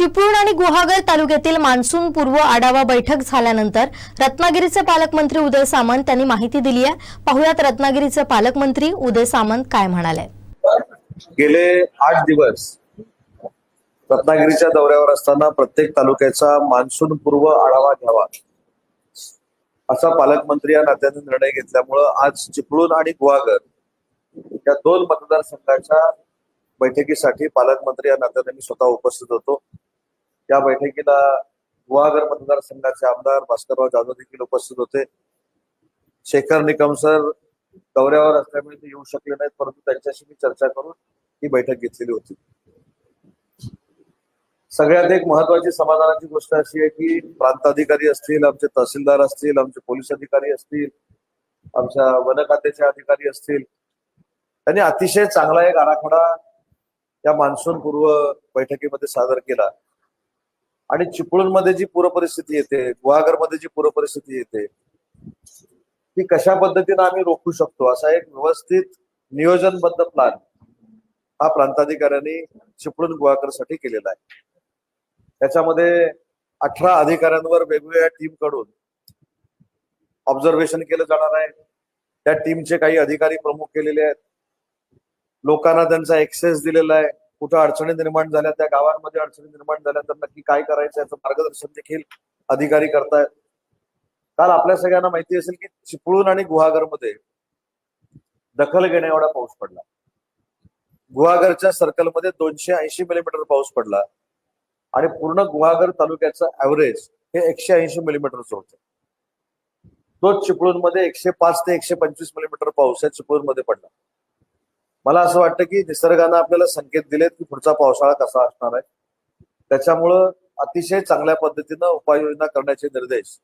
चिपळूण आणि गुहागर तालुक्यातील मान्सून पूर्व आढावा बैठक झाल्यानंतर रत्नागिरीचे पालकमंत्री उदय सामंत यांनी माहिती दिली आहे. पाहुयात रत्नागिरीचे पालकमंत्री उदय सामंत काय म्हणाले? गेले आठ दिवस रत्नागिरीच्या दौऱ्यावर असताना प्रत्येक तालुक्याचा मान्सून पूर्व आढावा घ्यावा. असा पालकमंत्री या नात्याने निर्णय घेतल्यामुळं आज चिपळूण आणि गुहागर या दोन मतदारसंघाच्या बैठकीसाठी पालकमंत्री या नात्याने मी स्वतः उपस्थित होतो. या बैठकीला गुहागर मतदारसंघाचे आमदार भास्करराव जाधव देखील उपस्थित होते. शेखर निकम सर दौऱ्यावर असल्यामुळे ते येऊ शकले नाहीत परंतु त्यांच्याशी मी चर्चा करून ही बैठक घेतलेली होती. सगळ्यात एक महत्वाची समाधानाची गोष्ट अशी आहे की प्रांताधिकारी असतील आमचे तहसीलदार असतील आमचे पोलीस अधिकारी असतील आमच्या वन खात्याचे अधिकारी असतील त्यांनी अतिशय चांगला एक आराखडा या मान्सून पूर्व बैठकीमध्ये सादर केला. आणि चिपळूणमध्ये जी पूरपरिस्थिती येते गुहागरमध्ये जी पूरपरिस्थिती येते ती कशा पद्धतीने आम्ही रोखू शकतो? असा एक व्यवस्थित नियोजनबद्ध प्लान हा प्रांताधिकाऱ्यांनी चिपळूण गुहागरसाठी केलेला आहे. त्याच्यामध्ये अठरा अधिकाऱ्यांवर वेगवेगळ्या टीमकडून ऑब्झर्वेशन केलं जाणार आहे. त्या टीमचे काही अधिकारी प्रमुख केलेले आहेत. लोकांना त्यांचा एक्सेस दिलेला आहे. कुठं अडचणी निर्माण झाल्या त्या गावांमध्ये अडचणी निर्माण झाल्या तर नक्की काय करायचं याचं मार्गदर्शन देखील अधिकारी करतायत. काल आपल्या सगळ्यांना माहिती असेल की चिपळूण आणि गुहागरमध्ये दखल घेण्या एवढा पाऊस पडला. गुहागरच्या सर्कलमध्ये दोनशे ऐंशी मिलीमीटर पाऊस पडला आणि पूर्ण गुहागर तालुक्याचं ऍव्हरेज हे एकशे ऐंशी मिलीमीटरचं होतं. तो चिपळूणमध्ये एकशे पाच ते एकशे पंचवीस मिलीमीटर पाऊस या चिपळूणमध्ये पडला. मला असं वाटतं की निसर्गानं आपल्याला संकेत दिलेत की पुढचा पावसाळा कसा असणार आहे. त्याच्यामुळं अतिशय चांगल्या पद्धतीनं उपाययोजना करण्याचे निर्देश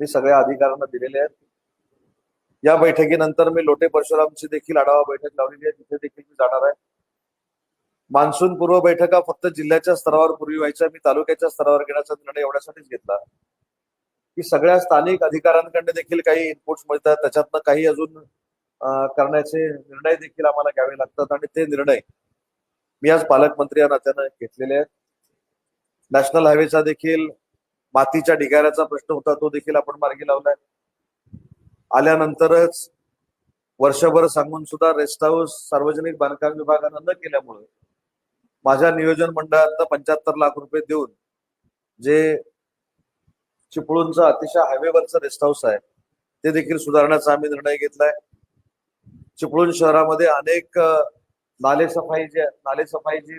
मी सगळ्या अधिकाऱ्यांना दिलेले आहेत. या बैठकीनंतर मी लोटे परशुरामची देखील आढावा बैठक लावलेली आहे. तिथे देखील मी जाणार आहे. मान्सून पूर्व बैठका फक्त जिल्ह्याच्या स्तरावर पूर्वी व्हायच्या मी तालुक्याच्या स्तरावर घेण्याचा निर्णय एवढ्यासाठीच घेतला. की सगळ्या स्थानिक अधिकाऱ्यांकडे देखील काही इनपुट्स मिळतात. त्याच्यातनं काही अजून करण्याचे निर्णय देखील आम्हाला घ्यावे लागतात आणि ते निर्णय मी आज पालकमंत्री या नात्यानं घेतलेले आहेत. नॅशनल हायवेचा देखील मातीच्या ढिगाऱ्याचा प्रश्न होता तो देखील आपण मार्गी लावलाय. आल्यानंतरच वर्षभर सांगून सुद्धा रेस्ट हाऊस सार्वजनिक बांधकाम विभागानं न केल्यामुळे माझ्या नियोजन मंडळात पंच्याहत्तर लाख रुपये देऊन जे चिपळूणचं अतिशय हायवेवरचं रेस्ट हाऊस आहे ते देखील सुधारण्याचा आम्ही निर्णय घेतलाय. चिपळूण शहरामध्ये अनेक नाले सफाई जे नालेसफाई जी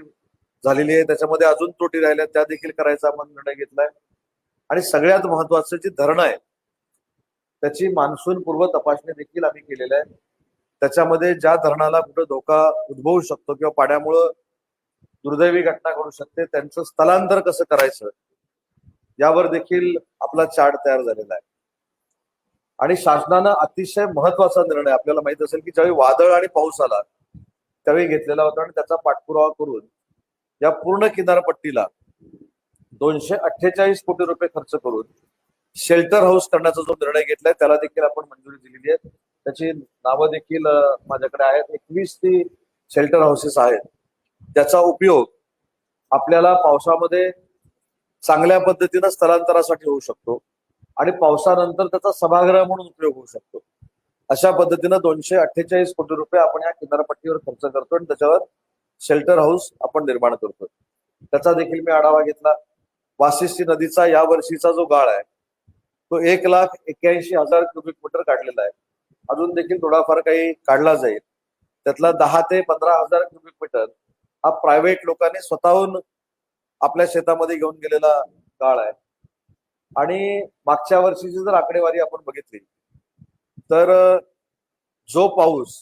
झालेली आहे त्याच्यामध्ये अजून त्रुटी राहिल्या त्या देखील करायचा आपण निर्णय घेतलाय. आणि सगळ्यात महत्वाचं जी धरणं आहे त्याची मान्सून पूर्व तपासणी देखील आम्ही केलेली आहे. त्याच्यामध्ये ज्या धरणाला कुठं धोका उद्भवू शकतो किंवा पाण्यामुळं दुर्दैवी घटना घडू शकते त्यांचं स्थलांतर कसं करायचं यावर देखील आपला चार्ट तयार झालेला आहे. आणि शासनानं अतिशय महत्त्वाचा निर्णय आपल्याला माहीत असेल की ज्यावेळी वादळ आणि पाऊस आला त्यावेळी घेतलेला होता आणि त्याचा पाठपुरावा करून या पूर्ण किनारपट्टीला दोनशे अठ्ठेचाळीस कोटी रुपये खर्च करून शेल्टर हाऊस करण्याचा जो निर्णय घेतलाय त्याला देखील आपण मंजुरी दिलेली आहे. त्याची नावं देखील माझ्याकडे आहेत. एकवीस ती शेल्टर हाऊसेस आहेत. त्याचा उपयोग आपल्याला पावसामध्ये चांगल्या पद्धतीनं स्थलांतरासाठी होऊ शकतो. आणि पावसानंतर त्याचा सभागृह म्हणून उपयोग होऊ शकतो. अशा पद्धतीनं दोनशे अठ्ठेचाळीस कोटी रुपये आपण या किनारपट्टीवर खर्च करतो आणि त्याच्यावर शेल्टर हाऊस आपण निर्माण करतो त्याचा देखील मी आढावा घेतला. वाशिष्ठी नदीचा या वर्षीचा जो गाळ आहे तो एक लाख एक्क्याऐंशी हजार क्युबिक मीटर काढलेला आहे. अजून देखील थोडाफार काही काढला जाईल. त्यातला दहा ते पंधरा हजार क्युबिक मीटर हा प्रायव्हेट लोकांनी स्वतःहून आपल्या शेतामध्ये घेऊन गेलेला गाळ आहे. आणि मागच्या वर्षीची जर आकडेवारी आपण बघितली तर जो पाऊस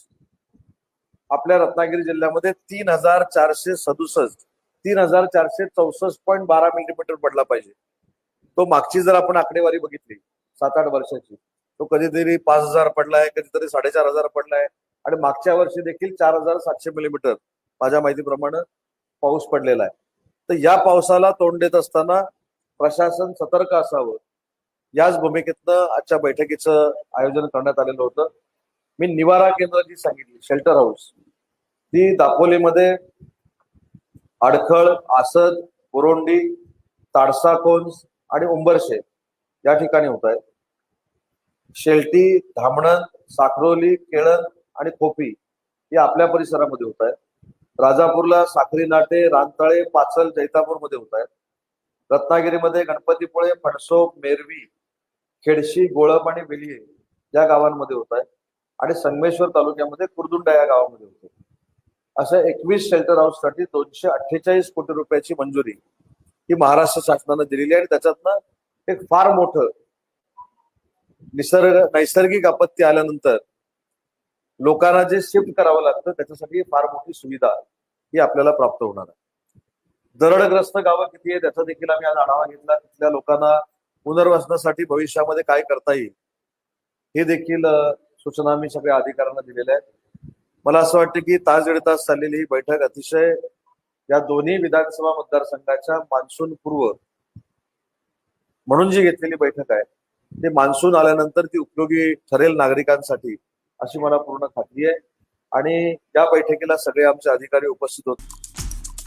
आपल्या रत्नागिरी जिल्ह्यामध्ये तीन हजार चारशे सदुसष्ट तीन हजार चारशे चौसष्ट पॉईंट बारा मिलीमीटर पडला पाहिजे. तो मागची जर आपण आकडेवारी बघितली सात आठ वर्षाची तो कधीतरी पाच हजार पडलाय कधीतरी साडेचार हजार पडलाय आणि मागच्या वर्षी देखील चार हजार सातशे मिलीमीटर माझ्या माहितीप्रमाणे पाऊस पडलेला आहे. तर या पावसाला तोंड देत असताना प्रशासन सतर्क असावं. याच भूमिकेतनं आजच्या बैठकीचं आयोजन करण्यात आलेलं होतं. मी निवारा केंद्र जी सांगितली शेल्टर हाऊस ती दापोलीमध्ये अडखळ आसद बोरोंडी ताडसाकोन्स आणि उंबरशे या ठिकाणी होत आहे शेल्टी धामणन साखरोली केळन आणि खोपी हे आपल्या परिसरामध्ये होत आहे राजापूरला साखरी नाटे रानतळे पाचल जैतापूरमध्ये होत आहेत. रत्नागिरीमध्ये गणपतीपुळे फणसोप मेरवी खेडशी गोळप आणि वेलिये या गावांमध्ये होत आहे. आणि संगमेश्वर तालुक्यामध्ये कुर्दुंडा या गावामध्ये होते. अशा एकवीस शेल्टर हाऊससाठी दोनशे अठ्ठेचाळीस कोटी रुपयाची मंजुरी ही महाराष्ट्र शासनानं दिलेली आहे. आणि त्याच्यातनं एक फार मोठं निसर्ग नैसर्गिक आपत्ती आल्यानंतर लोकांना जे शिफ्ट करावं लागतं त्याच्यासाठी फार मोठी सुविधा ही आपल्याला प्राप्त होणार आहे. दरडग्रस्त गावं किती आहे त्याचा देखील आम्ही आज आढावा घेतला. तिथल्या लोकांना पुनर्वसनासाठी भविष्यामध्ये काय करता येईल हे देखील सूचना मी सगळ्या अधिकाऱ्यांना दिलेल्या आहेत. मला असं वाटतं की तास दीड तास चाललेली ही बैठक अतिशय या दोन्ही विधानसभा मतदारसंघाच्या मान्सून पूर्व म्हणून जी घेतलेली बैठक आहे ते मान्सून आल्यानंतर ती उपयोगी ठरेल नागरिकांसाठी अशी मला पूर्ण खात्री आहे. आणि या बैठकीला सगळे आमचे अधिकारी उपस्थित होते.